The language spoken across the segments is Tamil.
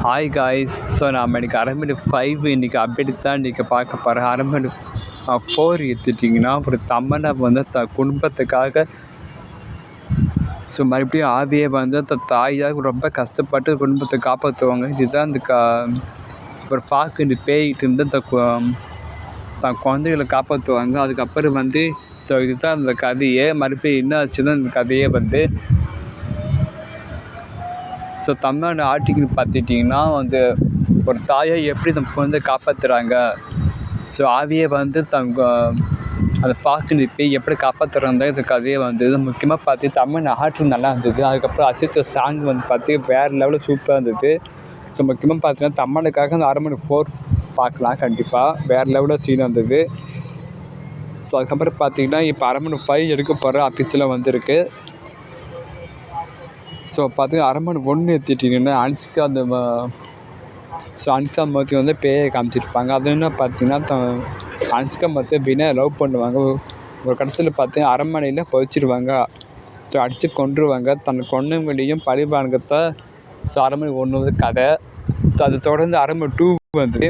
ஹாய் காய்ஸ் ஸோ நாம் இன்றைக்கி அரண்மனை ஃபைவ் இன்றைக்கி அப்டேட் தான் இன்றைக்கி பார்க்க போகிறேன் அரண்மனை ஃபோர் எடுத்துட்டிங்கன்னா ஒரு தம்மனை வந்து த குடும்பத்துக்காக ஸோ மறுபடியும் ஆவியை வந்து த தாயாக ரொம்ப கஷ்டப்பட்டு குடும்பத்தை காப்பாற்றுவாங்க இதுதான் இந்த கா ஒரு ஃபாக்கு இந்த பேய்கிட்ட இருந்து த தான் குழந்தைகளை காப்பாற்றுவாங்க அதுக்கப்புறம் வந்து ஸோ இதுதான் அந்த கதையே. மறுபடியும் என்ன ஆச்சுன்னா இந்த கதையே வந்து ஸோ தமிழ்நாடு ஆர்டிக்கல் பார்த்துட்டிங்கன்னா வந்து ஒரு தாயை எப்படி தன் குழந்தை காப்பாற்றுறாங்க ஸோ ஆவியை வந்து தங்க அந்த ஃபாக்கு எப்படி காப்பாற்றுறாங்க இந்த கதையை வந்து முக்கியமாக பார்த்து தமிழ் ஆர்டில் நல்லா இருந்தது. அதுக்கப்புறம் அஜித் சாங் வந்து பார்த்து வேறு லெவலில் சூப்பராக இருந்தது. ஸோ முக்கியமாக பார்த்தீங்கன்னா தமிழுக்காக அந்த அரை மணி ஃபோர் பார்க்கலாம் கண்டிப்பாக வேறு லெவலில் சீன் வந்தது ஸோ அதுக்கப்புறம் பார்த்தீங்கன்னா இப்போ அரை மணி ஃபைவ் எடுக்க போகிற ஆஃபீஸில் வந்திருக்கு. ஸோ பார்த்தீங்கன்னா மணி ஒன்று எடுத்துட்டிங்கன்னா அனுஷ்கா அந்த ஸோ அனுஷ்கா மூர்த்தி வந்து பேயை காமிச்சிருப்பாங்க. அது என்ன பார்த்தீங்கன்னா அனுஷ்கா மூர்த்தி அப்படின்னா லவ் பண்ணுவாங்க. ஒரு கடத்தில் பார்த்தீங்கன்னா அரண்மனையில் பொதிச்சிருவாங்க ஸோ அடித்து கொன்றுவாங்க. தன் கொண்டவங்களையும் பழி வாங்கத்த ஸோ அரண்மனை ஒன்று வந்து கதை. ஸோ அதை தொடர்ந்து அரண்மனை டூ வந்து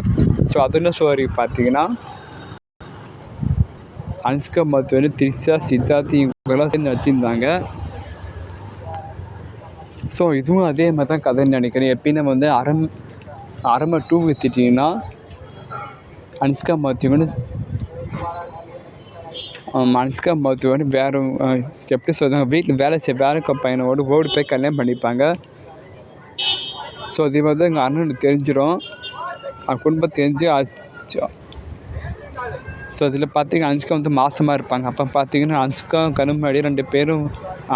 ஸோ அது என்ன ஸ்டோரி பார்த்தீங்கன்னா அனுஷ்கா மூர்த்தி வந்து திரிஷா சித்தார்த்தி இவங்கெல்லாம் சேர்ந்து வச்சுருந்தாங்க ஸோ இதுவும் அதே மாதிரி தான் கதைன்னு நினைக்கிறேன். எப்பயுமே வந்து அரம் அரம டூ வித்துட்டிங்கன்னா அனுஷ்கா மாத்யூன்னு அனுஷ்கா மாத்யூன்னு வேறு எப்படி சொல்கிறாங்க வீட்டில் வேலை செய்ய வேற பையனோடு ஓடி போய் கல்யாணம் பண்ணிப்பாங்க. ஸோ இது வந்து எங்கள் அண்ணனுக்கு தெரிஞ்சிடும். குடும்பம் தெரிஞ்சு ஸோ இதில் பார்த்தீங்கன்னா அனுஷ்கா வந்து மாசமாக இருப்பாங்க. அப்போ பார்த்தீங்கன்னா அனுஷ்கா கருமாடி ரெண்டு பேரும்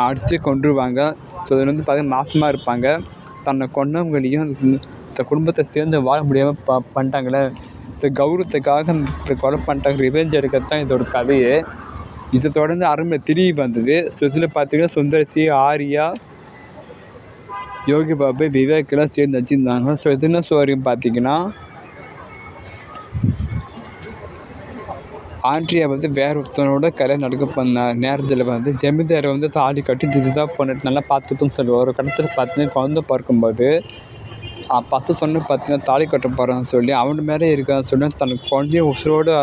அடித்து கொன்றுவாங்க. ஸோ அதில் வந்து பார்த்தீங்கன்னா மாசமாக இருப்பாங்க. தன்னை கொன்னவங்களையும் இந்த குடும்பத்தை சேர்ந்து வாழ முடியாமல் ப பண்ணிட்டாங்களே. இந்த கௌரவத்துக்காக கொலை பண்ணிட்டாங்க. ரிவெஞ்ச் எடுக்கிறது தான் இதோட கதையே. இதை தொடர்ந்து அரண்மனை திரி வந்தது. ஸோ இதில் பார்த்தீங்கன்னா சுந்தரசி ஆரியா யோகி பாபு விவேக்கெல்லாம் சேர்ந்து வச்சுருந்தாங்க ஸோ இது என்ன பார்த்தீங்கன்னா ஆண்ட்ரியா வந்து வேற ஒருத்தனோட கல்யாணம் நடக்க பண்ண நேரத்தில் வந்து ஜமீன்தாரை வந்து தாலி கட்டி இதுதான் பண்ணிட்டு நல்லா பார்த்துட்டுன்னு சொல்லுவார் ஒரு கட்டத்தில் பார்த்தீங்கன்னா குழந்த பார்க்கும்போது பசு சொன்ன பார்த்தீங்கன்னா தாலி கட்ட போகிறான்னு சொல்லி அவன் மேலே இருக்கான்னு சொல்லி தனக்கு குழந்தைய உசுரோடு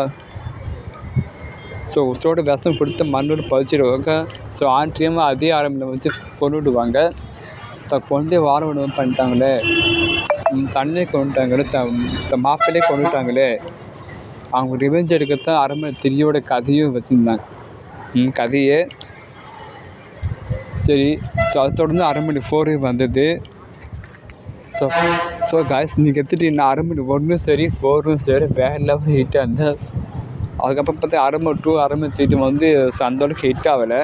ஸோ உசுரோட விஷம் கொடுத்து மண்ணோடு பதிச்சிடுவாங்க ஸோ ஆண்ட்ரியும் அதே ஆரம்பில் வச்சு கொண்டுடுவாங்க தன் குழந்தைய வார உணவு பண்ணிட்டாங்களே. தண்ணியை கொண்டுட்டாங்களே த மாப்பிள்ளையே கொண்டுட்டாங்களே அவங்க ரிவெஞ்ச் எடுக்கத்தான் அரண்மனை திரியோட கதையும் வச்சுருந்தாங்க. கதையே. சரி ஸோ அதை தொடர்ந்து அரண்மனை ஃபோரு வந்தது. ஸோ ஸோ காய்ஸ் நீங்கள் எடுத்துகிட்டு நான் அரண்மனை ஒன்றும் சரி ஃபோரும் சரி வேறு லெவல் ஹிட் இருந்தால் அதுக்கப்புறம் பார்த்தா அரண்மனை டூ அரண்மனை த்ரீ வந்து ஸோ அந்தளவுக்கு ஹிட் ஆகலை.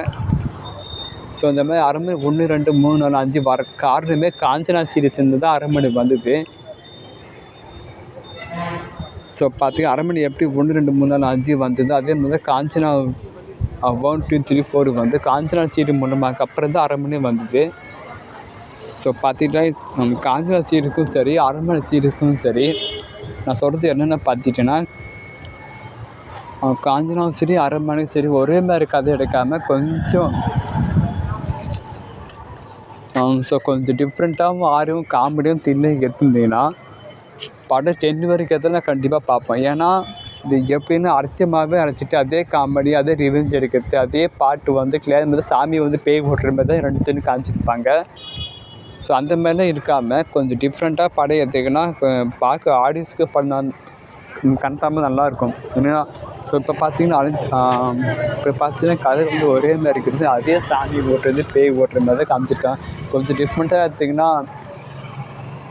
ஸோ இந்த மாதிரி அரண்மனை ஒன்று ரெண்டு மூணு நாலு அஞ்சு வர காரணமே காஞ்சனா சீரிஸ் இருந்து தான் அரண்மனை வந்தது. ஸோ பார்த்து அரண்மனை எப்படி ஒன்று ரெண்டு மூணு நாலு அஞ்சு வந்தது அதே மாதிரி தான் Kanchana one two three four வந்து காஞ்சனா சீரி மூலமாக அப்புறம் தான் அரண்மனை வந்தது. ஸோ பார்த்துக்கிட்டா காஞ்சனா சீருக்கும் சரி அரண்மனை சீருக்கும் சரி நான் சொல்கிறது என்னென்ன பார்த்துட்டேன்னா காஞ்சனாவும் சரி அரண்மனையும் சரி ஒரே மாதிரி கதை எடுக்காமல் கொஞ்சம் ஸோ கொஞ்சம் டிஃப்ரெண்ட்டாகவும் ஆர்வம் காமெடியும் தின்னு எடுத்துருந்தீங்கன்னா படம் டென் வரைக்கும் எதில் கண்டிப்பாக பார்ப்பேன் ஏன்னா இது எப்படின்னு அரைச்சமாகவே அரைச்சிட்டு அதே காமெடி அதே ரிவெஞ்ச் எடுக்கிறது அதே பாட்டு வந்து கிளியர் மாதிரி சாமி வந்து பேய் ஓட்டுற மாதிரி தான் ரெண்டு தின்னு காமிச்சிருப்பாங்க. ஸோ அந்த மாதிரிலாம் இருக்காமல் கொஞ்சம் டிஃப்ரெண்ட்டாக படம் எடுத்திங்கன்னா பார்க்க ஆடியன்ஸுக்கு படம் கன்ஃபார்மாக நல்லாயிருக்கும் ஏன்னா ஸோ இப்போ பார்த்தீங்கன்னா இப்போ பார்த்தீங்கன்னா கதை வந்து ஒரே மாதிரி இருக்கிறது அதே சாமி ஓட்டுறது பேய் ஓட்டுற மாதிரி தான் காமிச்சிருக்கான் கொஞ்சம் டிஃப்ரெண்ட்டாக எடுத்திங்கன்னா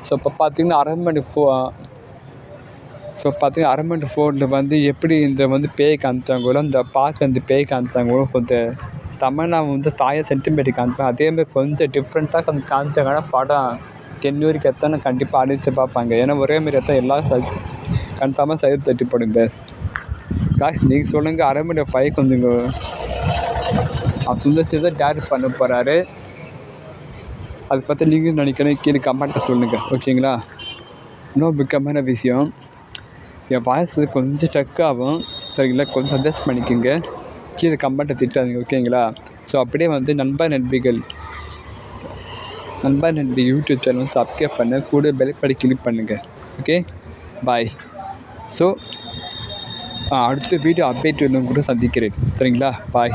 ஸோ இப்போ பார்த்தீங்கன்னா அரண்மனை ஃபோ ஸோ பார்த்தீங்கன்னா அரமண்ட் ஃபோனில் வந்து எப்படி இந்த வந்து பேய் காமிச்சாங்களோ இந்த பார்க்க இந்த பேய் காமிச்சாங்களோ கொஞ்சம் தமிழ்னா வந்து தாயை சென்டிமெண்ட் காமிப்பேன். அதேமாதிரி கொஞ்சம் டிஃப்ரெண்ட்டாக கொஞ்சம் காமிச்சாங்கன்னா படம் டென் வரைக்கும் எத்தனை கண்டிப்பாக அடிச்சு பார்ப்பாங்க. ஏன்னா ஒரே மாதிரி எத்தனை எல்லோரும் கன்ஃபார்மாக சைடு தட்டி போடும் காசு நீங்கள் சொல்லுங்கள் அரமண்ட் ஃபைவ் கொஞ்சம் சுந்தர் தான் டேரக்ட் பண்ண போகிறாரு அதை பற்றி நீங்கள் நினைக்கிறேன் கீழே கமெண்ட்டை சொல்லுங்கள் ஓகேங்களா இன்னும் முக்கியமான விஷயம் என் வாய்ஸ் கொஞ்சம் டக் ஆகும் சரிங்களா? கொஞ்சம் அட்ஜஸ்ட் பண்ணிக்கோங்க. கீழே கமெண்ட்டை திட்டாதீங்க ஓகேங்களா? ஸோ அப்படியே வந்து நண்பா நண்பிகள் நண்பா நண்பி யூடியூப் சேனல் சப்ஸ்கிரைப் பண்ண கூட பெல்படி கிளிக் பண்ணுங்கள் ஓகே பாய் ஸோ அடுத்த வீடியோ அப்டேட் இன்னும் கூட சந்திக்கிறேன். சரிங்களா? பாய்